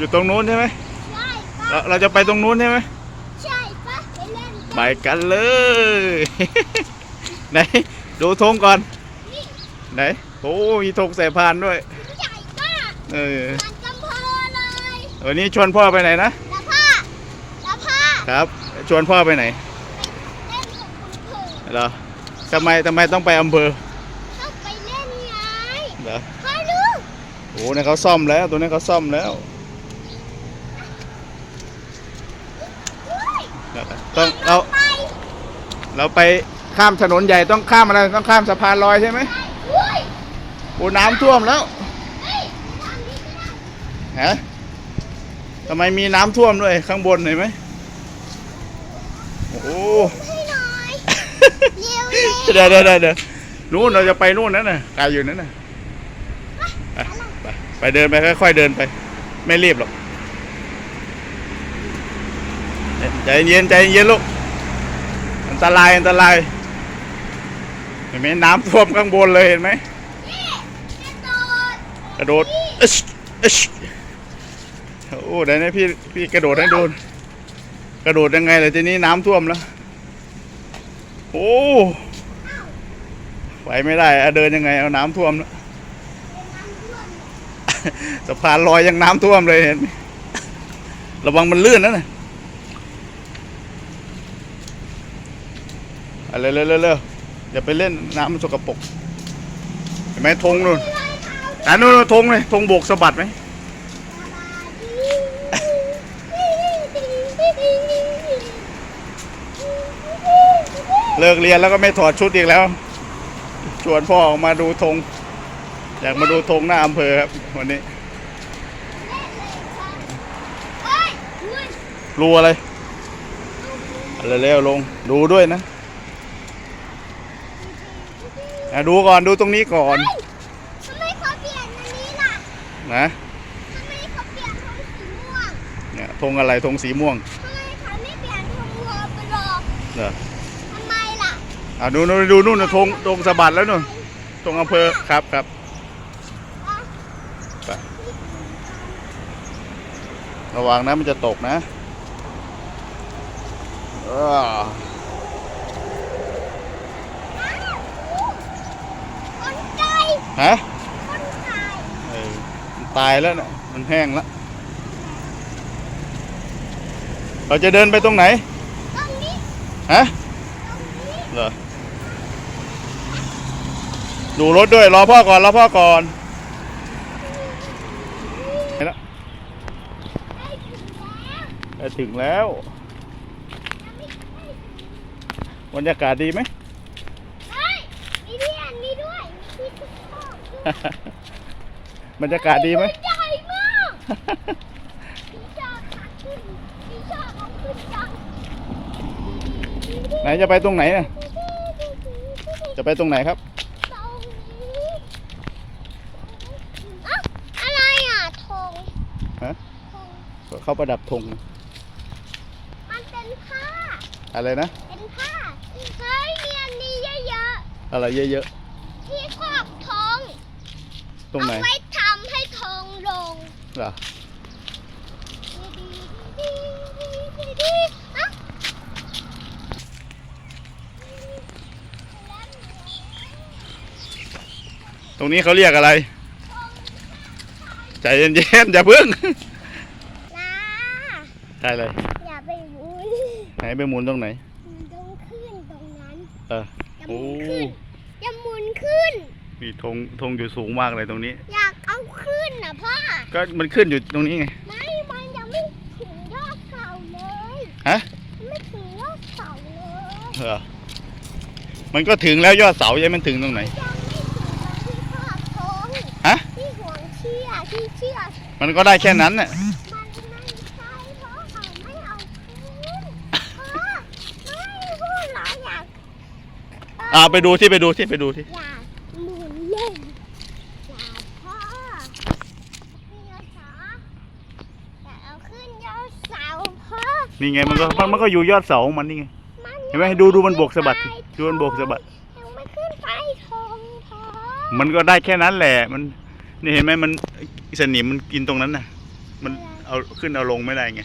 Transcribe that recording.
อยู่ตรงนู้นใช่ไหมใช่ปะเราเราจะไปตรงนู้นใช่ไหมใช่ปะไปเล่นไปกันเลย ไหนดูธงก่อนไหนโอ้มีธงใส่พานด้วย ใหญ่มากเออมันกำเพอเลยวันนี้ชวนพ่อไปไหนนะแล้วผ้าแล้วผ้าครับ ชวนพ่อไปไหนเล่นของคุณครูเหรอทำไมทำไมต้องไปอำเภอต้องไปเล่นไงเหรอพ่อดูโอ้เนี่ยเขาซ่อมแล้ว ตัวนี้เขาซ่อมแล้ว ด้วย ต้องเราไปเราไปข้ามถนนใหญ่ต้องข้ามอะไรต้องข้ามสะพานลอยใช่ไหมด้วยโอ้น้ำท่วมแล้วเฮ้ยทางนี้ก็ได้ฮะทำไมมีน้ำท่วมด้วยข้างบนเห็นไหมโอ้โหให้หน่อยเร็วเร็วเดี๋ยวเดี๋ยวเดี๋ยวนู่นเราจะไปนู่นนั่นน่ะไกลอยู่นั่นน่ะไปไปไปเดินไปค่อยๆเดินไป ไม่รีบหรอก ใจเย็นใจเย็นลูกอันตรายอันตรายเห็นไหมน้ำท่วมข้างบนเลยเห็นไหมกระโดดกระโดดอึชอึชโอ้เดี๋ยวนะพี่พี่กระโดดให้โดูกระโดดยังไงเลยทีนี้น้ำท่วมแล้วโอ้ไหวไม่ได้อะเดินยังไงเอาน้ำท่วมแล้วสะพานลอยยังน้ำท่วมเลยเห็นไหมระวังมันลื่นนะน่ะ อาเร็วเร็วเร็วเร็วอย่าไปเล่นน้ำมันสกปรกเห็นไหมธงนู่นอะนู่นนู่นธงเลยธงโบกสะบัดไหมเลิกเรียนแล้วก็ไม่ถอดชุดอีกแล้ว ชวนพ่อออกมาดูธงอยากมาดูธงหน้าอำเภอครับวันนี้เฮ้ยเฮ้ยรู้อะไรเอาเร็วๆลงดูด้วยนะ อะดูก่อนดูตรงนี้ก่อนเฮ้ยทำไมเขาเปลี่ยนอันนี้ล่ะนะทำไมเขาเปลี่ยนธงสีม่วงเนี่ยธงอะไรธงสีม่วงทำไมเขาไม่เปลี่ยนธงวัวไปหรอกเหรอทำไมล่ะอะดูดูดูนู่นน่ะธงธงสะบัดแล้วนู่นธงอำเภอครับครับไประวังนะมันจะตกนะเออ คนไก่ ฮะเออมันตายแล้วเนะมันแห้งแล้ว เราจะเดินไปตรงไหน ตรงนี้ ฮะตรงนี้เหรอ ดูรถด้วย รอพ่อก่อน รอพ่อก่อนเห็นแล้วได้ถึงแล้วได้ถึงแล้ว บรรยากาศดีไหม เฮ้ยมีที่อันนี้ด้วยมีที่ทุกข้อ บรรยากาศดีไหมใหญ่มากพี่ชอบขาขึ้นพี่ชอบเอาขึ้นจังไหนจะไปตรงไหนน่ะจะไปตรงไหนครับตรงนี้อะอะไรอะธงฮะธงเขาประดับธงมันเป็นผ้าอะไรนะ เป็นผ้าเฮ้ยมีอันนี้เยอะอะไรเยอะๆที่ครอบธงๆ ตรงไหนเอาไว้ทำให้ธงลงเหรอเอ้าตรงนี้เขาเรียกอะไร ใจเย็นๆอย่าเพิ่งน้าได้เลยอย่าไปหมุนไหนไปหมุนตรงไหนมันต้องขึ้นตรงนั้น เอออย่าหโอ้มุนขึ้นอย่าหมุนขึ้น มีธงธงอยู่สูงมากเลยตรงนี้ อยากเอาขึ้นนะพ่อ ก็มันขึ้นอยู่ตรงนี้ไง ไม่ มันยังไม่ถึงยอดเสาเลยฮะมันไม่ถึงยอดเสาเลยเหรอ มันก็ถึงแล้วยอดเสายังมันถึงตรงไหน ยังไม่ถึงตรงที่ครอบธงฮะ ที่ห่วงเชือกที่เชือกมันก็ได้แค่นั้นน่ะ มันไม่ใช่เพราะเขาไม่เอาขึ้นพ่อไม่พูดเหรออยากอ่าไปดูที่ไปดูที่ไปดูที่อยากหมุนเล่นอยากพ่อขึ้นยอดเสาอยาก เอาขึ้นยอดเสาพ่อนี่ไงมันก็มันมันก็อยู่ยอดเสาของมันนี่ไง มันเห็นไหมดูดูมันโบกสะบัดสิดูมันโบกสะบัด ยังไม่ขึ้นไปทองพ่อมันก็ได้แค่นั้นแหละ มันนี่เห็นไหมมันสนิมมันกินตรงนั้นน่ะ มันเอาขึ้นเอาลงไม่ได้ไง